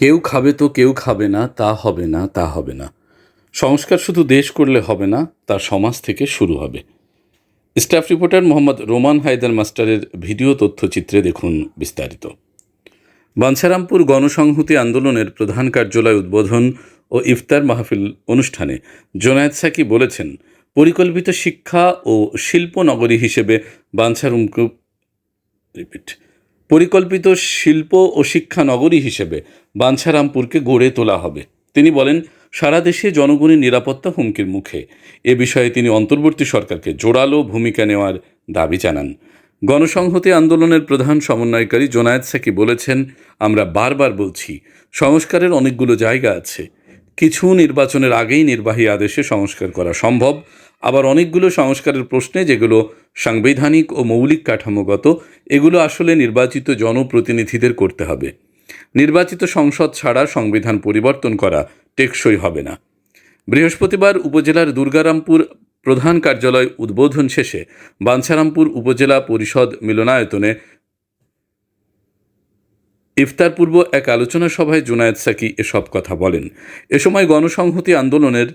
কেউ খাবে তো কেউ খাবে না, তা হবে না, তা হবে না। সংস্কার শুধু দেশ করলে হবে না, তা সমাজ থেকে শুরু হবে। স্টাফ রিপোর্টার মোহাম্মদ রোমান হায়দার মাস্টারের ভিডিও তথ্যচিত্রে দেখুন বিস্তারিত। বাঞ্ছারামপুর গণসংহতি আন্দোলনের প্রধান কার্যালয় উদ্বোধন ও ইফতার মাহফিল অনুষ্ঠানে জোনায়েদ সাকি বলেছেন, পরিকল্পিত শিক্ষা ও শিল্প নগরী হিসেবে বাঞ্ছারামপুর রিপিট। পরিকল্পিত শিল্প ও শিক্ষা নগরী হিসেবে বাঞ্ছারামপুরকে গড়ে তোলা হবে। তিনি বলেন, সারা দেশে জনগণের নিরাপত্তা হুমকির মুখে। এ বিষয়ে তিনি অন্তর্বর্তী সরকারকে জোরালো ভূমিকা নেওয়ার দাবি জানান। গণসংহতি আন্দোলনের প্রধান সমন্বয়কারী জোনায়েদ সাকি বলেছেন, আমরা বারবার বলছি, সংস্কারের অনেকগুলো জায়গা আছে। কিছু নির্বাচনের আগেই নির্বাহী আদেশে সংস্কার করা সম্ভব আবার অনেকগুলো সংস্কারের প্রশ্নে যেগুলো সাংবিধানিক ও মৌলিক কাঠামোগত, এগুলো আসলে নির্বাচিত জনপ্রতিনিধিদের করতে হবে। নির্বাচিত সংসদ ছাড়া সংবিধান পরিবর্তন করা টেকসই হবে না। বৃহস্পতিবার উপজেলার দুর্গারামপুর প্রধান কার্যালয় উদ্বোধন শেষে বাঞ্ছারামপুর উপজেলা পরিষদ মিলনায়তনে ইফতার পূর্ব এক আলোচনা সভায় জুনায়েদ সাকি এসব কথা বলেন। এ সময় গণসংহতি আন্দোলনের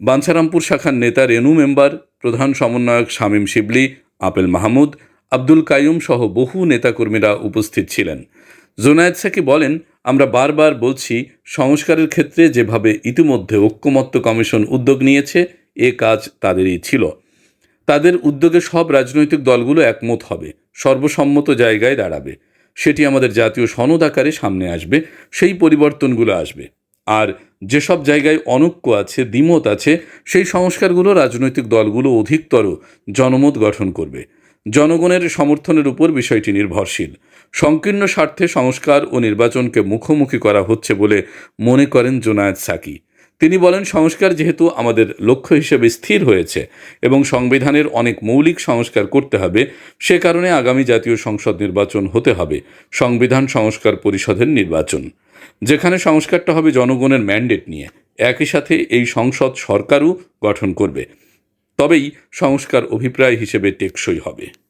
বাঞ্ছারামপুর শাখার নেতা রেনু মেম্বার, প্রধান সমন্বয়ক শামীম শিবলি, আপেল মাহমুদ, আব্দুল কাইয়ুম সহ বহু নেতাকর্মীরা উপস্থিত ছিলেন। জোনায়েদ সাকি বলেন, আমরা বারবার বলছি, সংস্কারের ক্ষেত্রে যেভাবে ইতিমধ্যে ঐক্যমত্য কমিশন উদ্যোগ নিয়েছে, এ কাজ তাদেরই ছিল। তাদের উদ্যোগে সব রাজনৈতিক দলগুলো একমত হবে, সর্বসম্মত জায়গায় দাঁড়াবে। সেটি আমাদের জাতীয় সনদ আকারে সামনে আসবে, সেই পরিবর্তনগুলো আসবে। আর যেসব জায়গায় অনৈক্য আছে, দ্বিমত আছে, সেই সংস্কারগুলো রাজনৈতিক দলগুলো অধিকতর জনমত গঠন করবে। জনগণের সমর্থনের উপর বিষয়টি নির্ভরশীল। সংকীর্ণ স্বার্থে সংস্কার ও নির্বাচনকে মুখোমুখি করা হচ্ছে বলে মনে করেন জোনায়েদ সাকি। তিনি বলেন, সংস্কার যেহেতু আমাদের লক্ষ্য হিসেবে স্থির হয়েছে এবং সংবিধানের অনেক মৌলিক সংস্কার করতে হবে, সে কারণে আগামী জাতীয় সংসদ নির্বাচন হতে হবে, সংবিধান সংস্কার পরিষদের নির্বাচন। যেখানে সংস্কারটা হবে জনগণের ম্যান্ডেট নিয়ে। একই সাথে এই সংসদ সরকারও গঠন করবে। তবেই সংস্কার অভিপ্রায় হিসেবে টেকসই হবে।